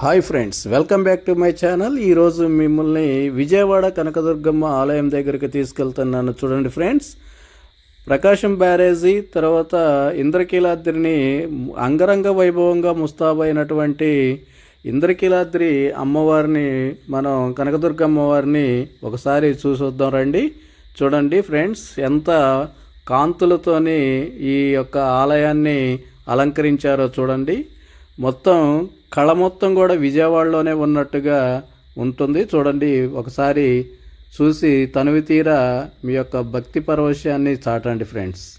Hi friends welcome back to my channel. ఈరోజు మిమ్మల్ని విజయవాడ కనకదుర్గమ్మ ఆలయం దగ్గరికి తీసుకెళ్తున్నాను. చూడండి ఫ్రెండ్స్ ప్రకాశం బ్యారేజీ తర్వాత ఇంద్రకీలాద్రిని అంగరంగ వైభవంగా ముస్తాబైనటువంటి ఇంద్రకీలాద్రి అమ్మవారిని మనం కనకదుర్గ అమ్మవారిని ఒకసారి చూసొద్దాం రండి. చూడండి ఫ్రెండ్స్ ఎంత కాంతులతోని ఈ యొక్క ఆలయాన్ని అలంకరించారో చూడండి. మొత్తం కళ మొత్తం కూడా విజయవాడలోనే ఉన్నట్టుగా ఉంటుంది. చూడండి ఒకసారి చూసి తనువి తీరా మీ యొక్క భక్తి పరవశాన్ని చాటండి friends.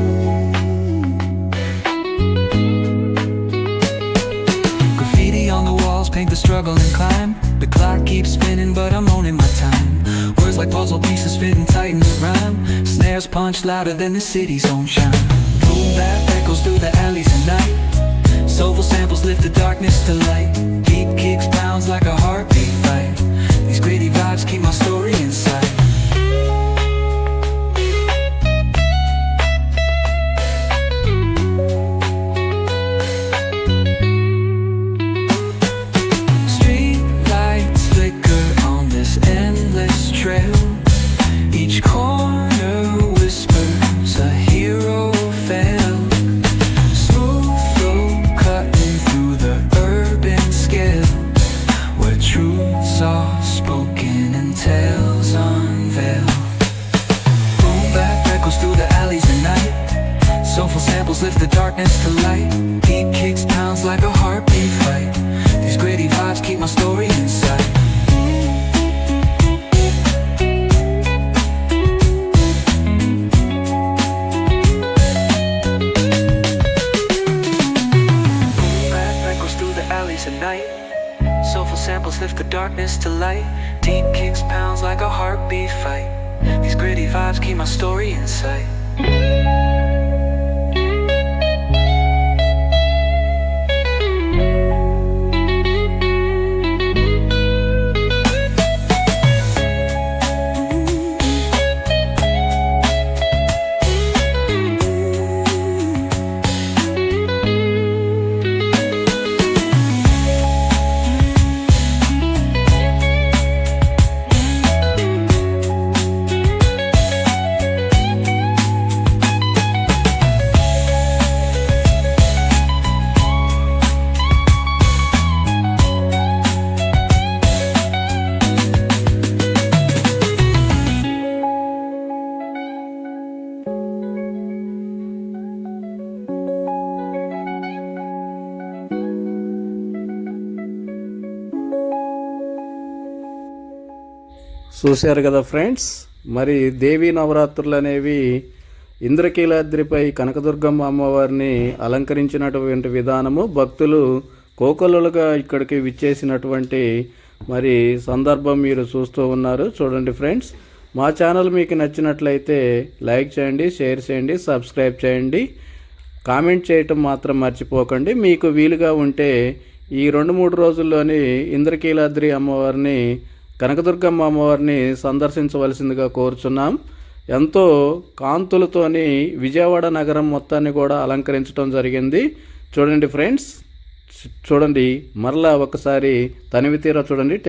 the struggle and climb. The clock keeps spinning, but I'm owning my time. Words like puzzle pieces fitting tight in the rhyme. Snares punch louder than the city's own chime. Boom that echoes through the alleys at night. Soulful samples lift the darkness to light. Deep kicks pounds like a heartbeat fight. These gritty vibes keep my story Soulful samples lift the darkness to light. Deep kicks pounds like a heartbeat fight. These gritty vibes keep my story in sight. చూశారు కదా friends? మరి దేవీ నవరాత్రులు అనేవి ఇంద్రకీలాద్రిపై కనకదుర్గమ్మ అమ్మవారిని అలంకరించినటువంటి విధానము భక్తులు కోకొల్లలుగా ఇక్కడికి విచ్చేసినటువంటి మరి సందర్భం మీరు చూస్తూ ఉన్నారు. చూడండి ఫ్రెండ్స్ మా ఛానల్ మీకు నచ్చినట్లయితే లైక్ చేయండి షేర్ చేయండి సబ్స్క్రైబ్ చేయండి. కామెంట్ చేయటం మాత్రం మర్చిపోకండి. మీకు వీలుగా ఉంటే ఈ రెండు మూడు రోజుల్లోని ఇంద్రకీలాద్రి అమ్మవారిని కనకదుర్గమ్మ అమ్మవారిని సందర్శించవలసిందిగా కోరుచున్నాం. ఎంతో కాంతులతోని విజయవాడ నగరం మొత్తాన్ని కూడా అలంకరించడం జరిగింది. చూడండి ఫ్రెండ్స్ చూడండి మరలా ఒకసారి తనివి తీరా చూడండి.